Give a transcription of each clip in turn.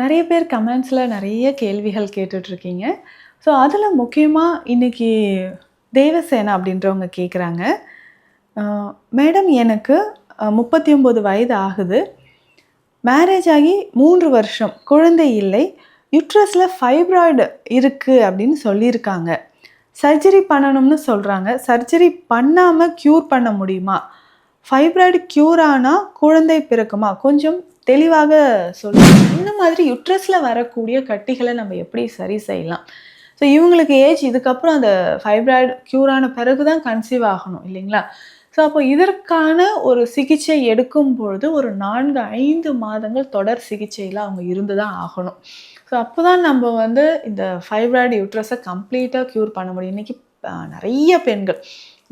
நிறைய பேர் கமெண்ட்ஸில் நிறைய கேள்விகள் கேட்டுட்ருக்கீங்க. ஸோ அதில் முக்கியமாக இன்னைக்கு தேவசேனா அப்படின்றவங்க கேட்குறாங்க மேடம் எனக்கு முப்பத்தி ஒம்பது வயது ஆகுது. மேரேஜ் ஆகி மூன்று வருஷம். குழந்தை இல்லை. யுட்ரஸில் ஃபைப்ராய்டு இருக்குது அப்படின்னு சொல்லியிருக்காங்க. சர்ஜரி பண்ணணும்னு சொல்கிறாங்க சர்ஜரி பண்ணாமல் க்யூர் பண்ண முடியுமா? ஃபைப்ராய்டு க்யூர் ஆனால் குழந்தை பிறக்குமா? கொஞ்சம் தெளிவாக சொல்லுங்கள் இந்த மாதிரி யுட்ரஸில் வரக்கூடிய கட்டிகளை நம்ம எப்படி சரி செய்யலாம்? ஸோ இவங்களுக்கு ஏஜ் இதுக்கப்புறம் அந்த ஃபைப்ராய்டு க்யூர் ஆன பிறகு தான் கன்சீவ் ஆகணும் இல்லைங்களா? ஸோ அப்போ இதற்கான ஒரு சிகிச்சை எடுக்கும் பொழுது ஒரு நான்கு ஐந்து மாதங்கள் தொடர் சிகிச்சையில் அவங்க இருந்து தான் ஆகணும். ஸோ அப்போ தான் நம்ம வந்து இந்த ஃபைப்ராய்டு யூட்ரஸை கம்ப்ளீட்டாக க்யூர் பண்ண முடியும். இன்றைக்கி நிறைய பெண்கள்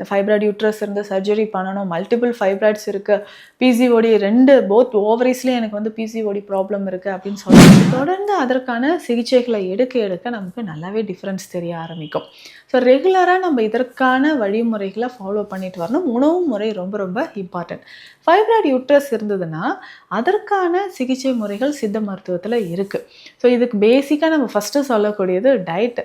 இந்த ஃபைப்ராய்டு யூட்ரஸ் இருந்து சர்ஜரி பண்ணணும். மல்டிபிள் ஃபைப்ராய்ட்ஸ் இருக்குது பிசிஓடி ரெண்டு போத் ஓவரிஸ்லேயும் எனக்கு வந்து பிசிஓடி ப்ராப்ளம் இருக்குது அப்படின்னு சொல்லி தொடர்ந்து அதற்கான சிகிச்சைகளை எடுக்க எடுக்க நமக்கு நல்லாவே டிஃப்ரென்ஸ் தெரிய ஆரம்பிக்கும். ஸோ ரெகுலராக நம்ம இதற்கான வழிமுறைகளை ஃபாலோ பண்ணிட்டு வரணும். உணவு முறை ரொம்ப ரொம்ப இம்பார்ட்டன்ட் ஃபைப்ராய்டு யூட்ரஸ் இருந்ததுன்னா அதற்கான சிகிச்சை முறைகள் சித்த மருத்துவத்தில் இருக்குது ஸோ இதுக்கு பேசிக்காக நம்ம ஃபஸ்ட்டு சொல்லக்கூடியது டயட்டு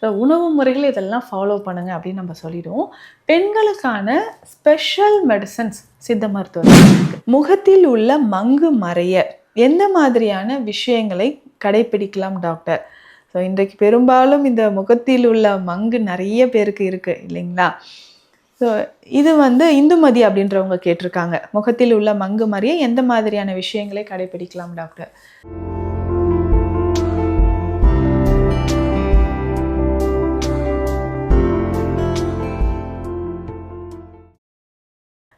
ஸோ உணவு முறைகள் இதெல்லாம் ஃபாலோ பண்ணுங்கள் அப்படின்னு நம்ம சொல்லிடுவோம். பெண்களுக்கான ஸ்பெஷல் மெடிசன்ஸ் சித்த மருத்துவத்தில் இருக்குது முகத்தில் உள்ள மங்கு மறைய எந்த மாதிரியான விஷயங்களை கடைபிடிக்கலாம் டாக்டர் ஸோ இன்றைக்கு பெரும்பாலும் இந்த முகத்தில் உள்ள மங்கு நிறைய பேருக்கு இருக்குது இல்லைங்களா? ஸோ இது வந்து இந்துமதி அப்படின்றவங்க கேட்டிருக்காங்க. முகத்தில் உள்ள மங்கு மாதிரியே எந்த மாதிரியான விஷயங்களை கடைபிடிக்கலாம் டாக்டர்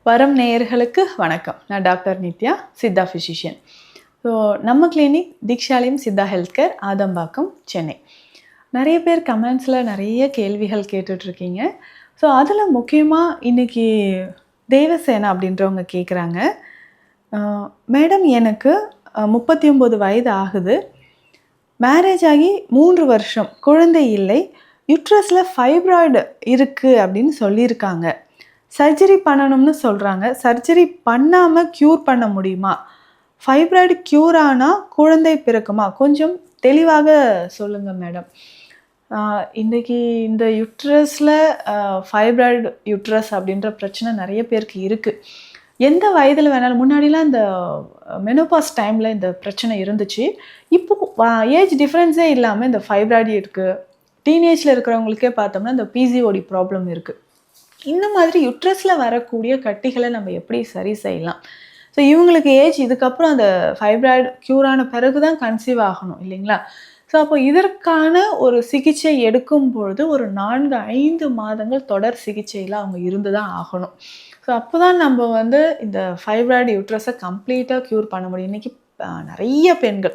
வரம் நேயர்களுக்கு வணக்கம். நான் doctor Nithya Siddha physician so நம்ம clinic Dheekshalayam Siddha health care Adambakkam Chennai. நிறைய பேர் கமெண்ட்ஸில் நிறைய கேள்விகள் கேட்டுட்ருக்கீங்க. ஸோ அதில் முக்கியமாக இன்றைக்கி தேவசேனா அப்படின்றவங்க கேட்குறாங்க மேடம் எனக்கு முப்பத்தி ஒம்பது வயது ஆகுது. மேரேஜ் ஆகி மூன்று வருஷம். குழந்தை இல்லை. யுட்ரஸில் ஃபைப்ராய்டு இருக்குது அப்படின்னு சொல்லியிருக்காங்க. சர்ஜரி பண்ணணும்னு சொல்கிறாங்க சர்ஜரி பண்ணாமல் க்யூர் பண்ண முடியுமா? ஃபைப்ராய்டு க்யூர் ஆனால் குழந்தை பிறக்குமா? கொஞ்சம் தெளிவாக சொல்லுங்கள் மேடம் இன்றைக்கி இந்த யுட்ரஸில் ஃபைப்ராய்டு யுட்ரஸ் அப்படின்ற பிரச்சனை நிறைய பேருக்கு இருக்குது எந்த வயதில் வேணாலும் முன்னாடிலாம் இந்த மெனோபாஸ் டைமில் இந்த பிரச்சனை இருந்துச்சு. இப்போ ஏஜ் டிஃப்ரென்ஸே இல்லாமல் இந்த ஃபைப்ராய்டு இருக்குது டீனேஜில் இருக்கிறவங்களுக்கே பார்த்தோம்னா இந்த பிசிஓடி ப்ராப்ளம் இருக்குது இந்த மாதிரி யுட்ரஸில் வரக்கூடிய கட்டிகளை நம்ம எப்படி சரி செய்யலாம்? ஸோ இவங்களுக்கு ஏஜ் இதுக்கப்புறம் அந்த ஃபைப்ராய்டு க்யூர் ஆன பிறகு தான் கன்சீவ் ஆகணும் இல்லைங்களா? ஸோ அப்போ இதற்கான ஒரு சிகிச்சை எடுக்கும் பொழுது ஒரு நான்கு ஐந்து மாதங்கள் தொடர் சிகிச்சையில் அவங்க இருந்து தான் ஆகணும். ஸோ அப்போ தான் நம்ம வந்து இந்த ஃபைப்ராய்டு யூட்ரஸை கம்ப்ளீட்டாக க்யூர் பண்ண முடியும். இன்றைக்கி நிறைய பெண்கள்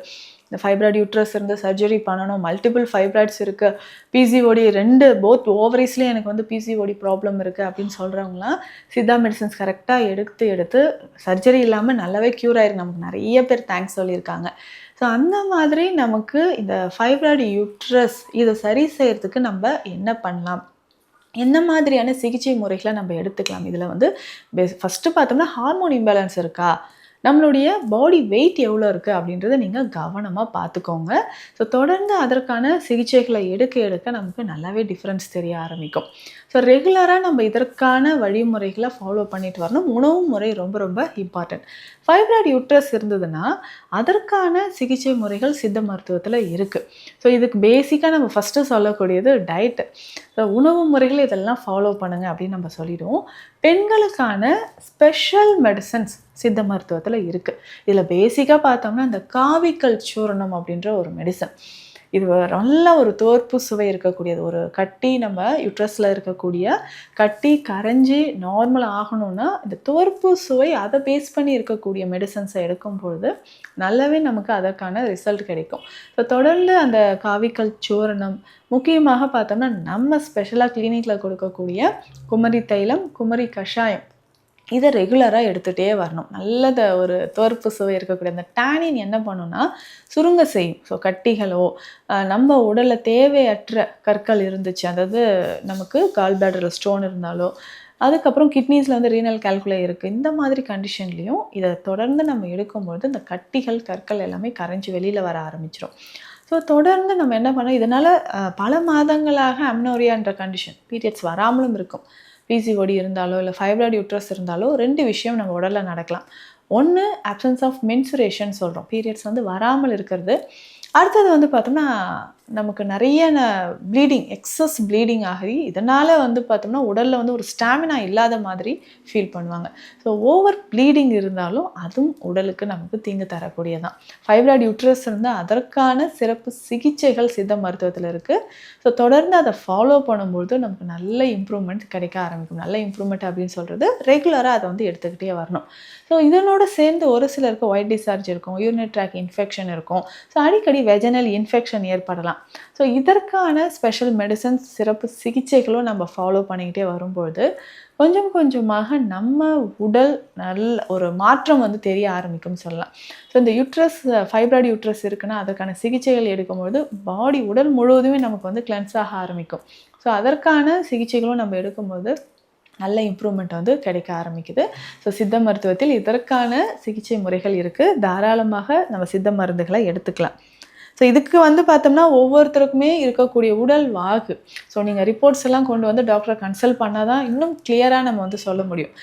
இந்த ஃபைப்ராய்டு யூட்ரஸ் இருந்து சர்ஜரி பண்ணணும். மல்டிபிள் ஃபைப்ராய்ட்ஸ் இருக்குது பிசிஓடி ரெண்டு போத் ஓவரிஸ்லேயும் எனக்கு வந்து பிசிஓடி ப்ராப்ளம் இருக்குது அப்படின்னு சொல்கிறவங்களாம் சித்தா மெடிசன்ஸ் கரெக்டாக எடுத்து எடுத்து சர்ஜரி இல்லாமல் நல்லாவே க்யூர் ஆயிருக்கு. நமக்கு நிறைய பேர் தேங்க்ஸ் சொல்லியிருக்காங்க. ஸோ அந்த மாதிரி நமக்கு இந்த ஃபைப்ராய்டு யூட்ரஸ் இதை சரி செய்கிறதுக்கு நம்ம என்ன பண்ணலாம்? என்ன மாதிரியான சிகிச்சை முறைகளை நம்ம எடுத்துக்கலாம்? இதில் வந்து ஃபஸ்ட்டு பார்த்தோம்னா ஹார்மோன் இம்பேலன்ஸ் இருக்கா? நம்மளுடைய பாடி வெயிட் எவ்வளோ இருக்குது அப்படின்றத நீங்கள் கவனமாக பார்த்துக்கோங்க. ஸோ தொடர்ந்து அதற்கான சிகிச்சைகளை எடுக்க எடுக்க நமக்கு நல்லாவே டிஃப்ரென்ஸ் தெரிய ஆரம்பிக்கும். ஸோ ரெகுலராக நம்ம இதற்கான வழிமுறைகளை ஃபாலோ பண்ணிட்டு வரணும். உணவு முறை ரொம்ப ரொம்ப இம்பார்ட்டன்ட் ஃபைப்ராய்டு யூட்ரஸ் இருந்ததுன்னா அதற்கான சிகிச்சை முறைகள் சித்த மருத்துவத்தில் இருக்குது ஸோ இதுக்கு பேசிக்காக நம்ம ஃபஸ்ட்டு சொல்லக்கூடியது டயட்டு ஸோ உணவு முறைகள் இதெல்லாம் ஃபாலோ பண்ணுங்கள் அப்படின்னு நம்ம சொல்லிடுவோம். பெண்களுக்கான ஸ்பெஷல் மெடிசன்ஸ் சித்த மருத்துவத்தில் இருக்குது இதில் பேசிக்காக பார்த்தோம்னா இந்த காவிக்கல் சூரணம் அப்படின்ற ஒரு மெடிசன் இது நல்ல ஒரு தோற்பு சுவை இருக்கக்கூடியது. ஒரு கட்டி நம்ம யுட்ரஸில் இருக்கக்கூடிய கட்டி கரைஞ்சி நார்மல் ஆகணும்னா இந்த தோற்பு சுவை அதை பேஸ் பண்ணி இருக்கக்கூடிய மெடிசன்ஸை எடுக்கும் பொழுது நல்லாவே நமக்கு அதற்கான ரிசல்ட் கிடைக்கும். ஸோ தொடர்ந்து அந்த காவிக்கல் சூரணம் முக்கியமாக பார்த்தோம்னா நம்ம ஸ்பெஷலாக கிளினிக்கில் கொடுக்கக்கூடிய குமரி தைலம் குமரி கஷாயம் இதை ரெகுலராக எடுத்துகிட்டே வரணும். நல்லத ஒரு துவர்ப்பு சுவை இருக்கக்கூடிய அந்த டேனின் என்ன பண்ணுன்னா சுருங்க செய்யும். ஸோ கட்டிகளோ நம்ம உடலில் தேவையற்ற கற்கள் இருந்துச்சு. அதாவது நமக்கு கால் பேடரில் ஸ்டோன் இருந்தாலோ அதுக்கப்புறம் கிட்னிஸில் வந்து ரீனல் கால்குலே இருக்குது இந்த மாதிரி கண்டிஷன்லேயும் இதை தொடர்ந்து நம்ம எடுக்கும்பொழுது இந்த கட்டிகள் கற்கள் எல்லாமே கரைஞ்சி வெளியில் வர ஆரம்பிச்சிடும் ஸோ தொடர்ந்து நம்ம என்ன பண்ணோம் இதனால் பல மாதங்களாக அம்னோரியான்ற கண்டிஷன் பீரியட்ஸ் வராமலும் இருக்கும். பிசிஓடி இருந்தாலோ இல்லை ஃபைப்ராய்டு யூட்ரஸ் இருந்தாலோ ரெண்டு விஷயம் நம்ம உடலில் நடக்கலாம். ஒன்று அப்சன்ஸ் ஆஃப் மென்சுரேஷன் சொல்கிறோம் பீரியட்ஸ் வந்து வராமல் இருக்கிறது. அடுத்தது வந்து பார்த்தோம்னா நமக்கு நிறைய ப்ளீடிங் எக்ஸஸ் ப்ளீடிங் ஆகி இதனால் வந்து பார்த்தோம்னா உடலில் வந்து ஒரு ஸ்டாமினா இல்லாத மாதிரி ஃபீல் பண்ணுவாங்க. ஸோ ஓவர் ப்ளீடிங் இருந்தாலும் அதுவும் உடலுக்கு நமக்கு தீங்கு தரக்கூடியதான் ஃபைப்ராய்டு யூட்ரஸ் இருந்தால் அதற்கான சிறப்பு சிகிச்சைகள் சித்த மருத்துவத்தில் இருக்குது ஸோ தொடர்ந்து அதை ஃபாலோ பண்ணும்பொழுது நமக்கு நல்ல இம்ப்ரூவ்மெண்ட் கிடைக்க ஆரம்பிக்கும். நல்ல இம்ப்ரூவ்மெண்ட் அப்படின்னு சொல்கிறது ரெகுலராக அதை வந்து எடுத்துக்கிட்டே வரணும். ஸோ இதனோட சேர்ந்து ஒரு சிலருக்கு ஒயிட் டிஸ்சார்ஜ் இருக்கும் யூரினரி ட்ராக் இன்ஃபெக்ஷன் இருக்கும். ஸோ அடிக்கடி வெஜனல் இன்ஃபெக்ஷன் ஏற்படலாம். ஸோ இதற்கான ஸ்பெஷல் மெடிசன்ஸ் சிறப்பு சிகிச்சைகளும் நம்ம ஃபாலோ பண்ணிக்கிட்டே வரும்பொழுது கொஞ்சம் கொஞ்சமாக நம்ம உடல் நல்ல ஒரு மாற்றம் வந்து தெரிய ஆரம்பிக்கும்னு சொல்லலாம். ஸோ இந்த யூட்ரஸ் ஃபைப்ராய்டு யூட்ரஸ் இருக்குன்னா அதற்கான சிகிச்சைகள் எடுக்கும்பொழுது பாடி உடல் முழுவதுமே நமக்கு வந்து கிளென்ஸ் ஆக ஆரம்பிக்கும். ஸோ அதற்கான சிகிச்சைகளும் நம்ம எடுக்கும்போது நல்ல இம்ப்ரூவ்மெண்ட் வந்து கிடைக்க ஆரம்பிக்குது. ஸோ சித்த மருத்துவத்தில் இதற்கான சிகிச்சை முறைகள் இருக்குது தாராளமாக நம்ம சித்த மருந்துகளை எடுத்துக்கலாம். ஸோ இதுக்கு வந்து பார்த்தோம்னா ஒவ்வொருத்தருக்குமே இருக்கக்கூடிய உடல் வாகு. ஸோ நீங்கள் ரிப்போர்ட்ஸ் எல்லாம் கொண்டு வந்து டாக்டரை கன்சல்ட் பண்ணால் தான் இன்னும் கிளியராக நம்ம வந்து சொல்ல முடியும்.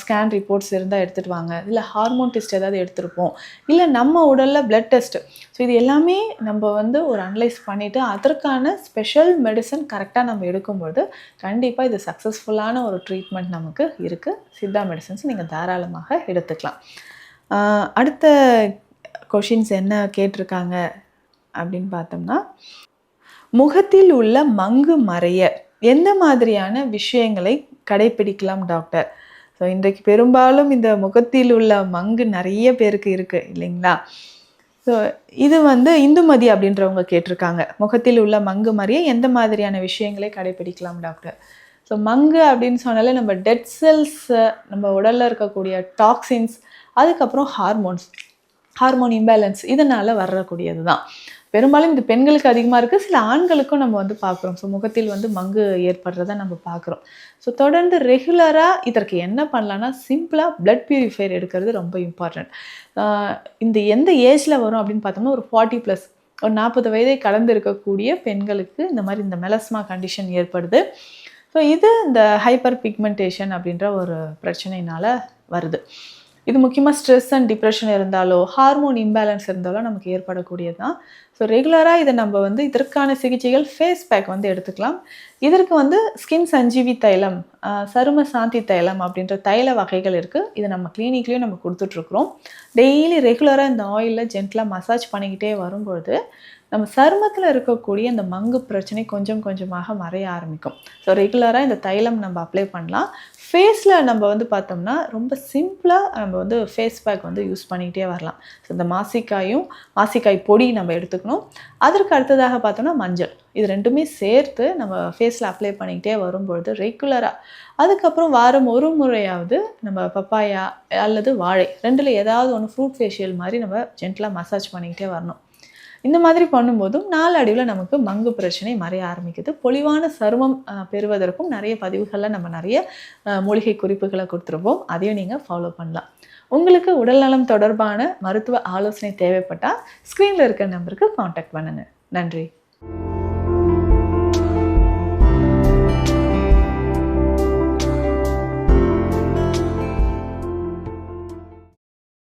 ஸ்கேன் ரிப்போர்ட்ஸ் இருந்தால் எடுத்துகிட்டு வாங்க. இல்லை ஹார்மோன் டெஸ்ட் ஏதாவது எடுத்திருப்போம். இல்லை நம்ம உடலில் பிளட் டெஸ்ட்டு ஸோ இது எல்லாமே நம்ம வந்து ஒரு அனலைஸ் பண்ணிவிட்டு அதற்கான ஸ்பெஷல் மெடிசன் கரெக்டாக நம்ம எடுக்கும்பொழுது கண்டிப்பாக இது சக்ஸஸ்ஃபுல்லான ஒரு ட்ரீட்மெண்ட் நமக்கு இருக்குது சித்தா மெடிசன்ஸ் நீங்கள் தாராளமாக எடுத்துக்கலாம். அடுத்த கொஷின்ஸ் என்ன கேட்டிருக்காங்க? அப்படின்னு பார்த்தோம்னா முகத்தில் உள்ள மங்கு மறைய எந்த மாதிரியான விஷயங்களை கடைபிடிக்கலாம் டாக்டர்? ஸோ இன்றைக்கு பெரும்பாலும் இந்த முகத்தில் உள்ள மங்கு நிறைய பேருக்கு இருக்குது இல்லைங்களா? ஸோ இது வந்து இந்துமதி அப்படின்றவங்க கேட்டிருக்காங்க. முகத்தில் உள்ள மங்கு மறைய எந்த மாதிரியான விஷயங்களை கடைபிடிக்கலாம் டாக்டர்? ஸோ மங்கு அப்படின்னு சொன்னாலே நம்ம டெட் செல்ஸை நம்ம உடலில் இருக்கக்கூடிய டாக்ஸின்ஸ் அதுக்கப்புறம் ஹார்மோன்ஸ் ஹார்மோன் இம்பேலன்ஸ் இதனால் வரக்கூடியது தான் பெரும்பாலும் இது பெண்களுக்கு அதிகமாக இருக்குது சில ஆண்களுக்கும் நம்ம வந்து பார்க்குறோம் ஸோ முகத்தில் வந்து மங்கு ஏற்படுறத நம்ம பார்க்குறோம் ஸோ தொடர்ந்து ரெகுலராக இதற்கு என்ன பண்ணலான்னா சிம்பிளாக பிளட் பியூரிஃபையர் எடுக்கிறது ரொம்ப இம்பார்ட்டண்ட் இந்த எந்த ஏஜில் வரும் அப்படின்னு பார்த்தோம்னா ஒரு ஃபார்ட்டி ப்ளஸ் ஒரு நாற்பது வயதை கடந்து இருக்கக்கூடிய பெண்களுக்கு இந்த மாதிரி இந்த மெலஸ்மா கண்டிஷன் ஏற்படுது. ஸோ இது இந்த ஹைப்பர் பிக்மெண்டேஷன் அப்படின்ற ஒரு பிரச்சனையினால் வருது. இது முக்கியமாக ஸ்ட்ரெஸ் அண்ட் டிப்ரெஷன் இருந்தாலோ ஹார்மோன் இம்பேலன்ஸ் இருந்தாலோ நமக்கு ஏற்படக்கூடியது தான் ஸோ ரெகுலராக இதை நம்ம வந்து இதற்கான சிகிச்சைகள் ஃபேஸ் பேக் வந்து எடுத்துக்கலாம். இதற்கு வந்து ஸ்கின் சஞ்சீவி தைலம் சரும சாந்தி தைலம் அப்படின்ற தைல வகைகள் இருக்குது இது நம்ம கிளினிக்லேயும் நம்ம கொடுத்துட்ருக்குறோம் டெய்லி ரெகுலராக இந்த ஆயிலில் ஜென்டலாக மசாஜ் பண்ணிக்கிட்டே வரும்பொழுது நம்ம சருமத்தில் இருக்கக்கூடிய இந்த மங்கு பிரச்சனை கொஞ்சம் கொஞ்சமாக மறைய ஆரம்பிக்கும். ஸோ ரெகுலராக இந்த தைலம் நம்ம அப்ளை பண்ணலாம். ஃபேஸில் நம்ம வந்து பார்த்தோம்னா ரொம்ப சிம்பிளாக நம்ம வந்து ஃபேஸ் பேக் வந்து யூஸ் பண்ணிக்கிட்டே வரலாம். ஸோ இந்த மாசிக்காயும் மாசிக்காய் பொடி நம்ம எடுத்துக்கணும். அதற்கு அடுத்ததாக பார்த்தோம்னா மஞ்சள். இது ரெண்டுமே சேர்த்து நம்ம ஃபேஸில் அப்ளை பண்ணிக்கிட்டே வரும்பொழுது ரெகுலராக அதுக்கப்புறம் வாரம் ஒரு முறையாவது நம்ம பப்பாயா அல்லது வாழை ரெண்டில் ஏதாவது ஒன்று ஃப்ரூட் ஃபேஷியல் மாதிரி நம்ம ஜென்டலாக மசாஜ் பண்ணிக்கிட்டே வரணும். இந்த மாதிரி பண்ணும்போதும் நாளடைவில் நமக்கு மங்கு பிரச்சனை மறைய ஆரம்பிக்குது. பொலிவான சருமம் பெறுவதற்கும் நிறைய பதிவுகளில் நம்ம நிறைய மூலிகை குறிப்புகளை கொடுத்துருப்போம். அதையும் நீங்கள் ஃபாலோ பண்ணலாம். உங்களுக்கு உடல்நலம் தொடர்பான மருத்துவ ஆலோசனை தேவைப்பட்டால் ஸ்க்ரீனில் இருக்கிற நம்பருக்கு காண்டாக்ட் பண்ணுங்கள் நன்றி.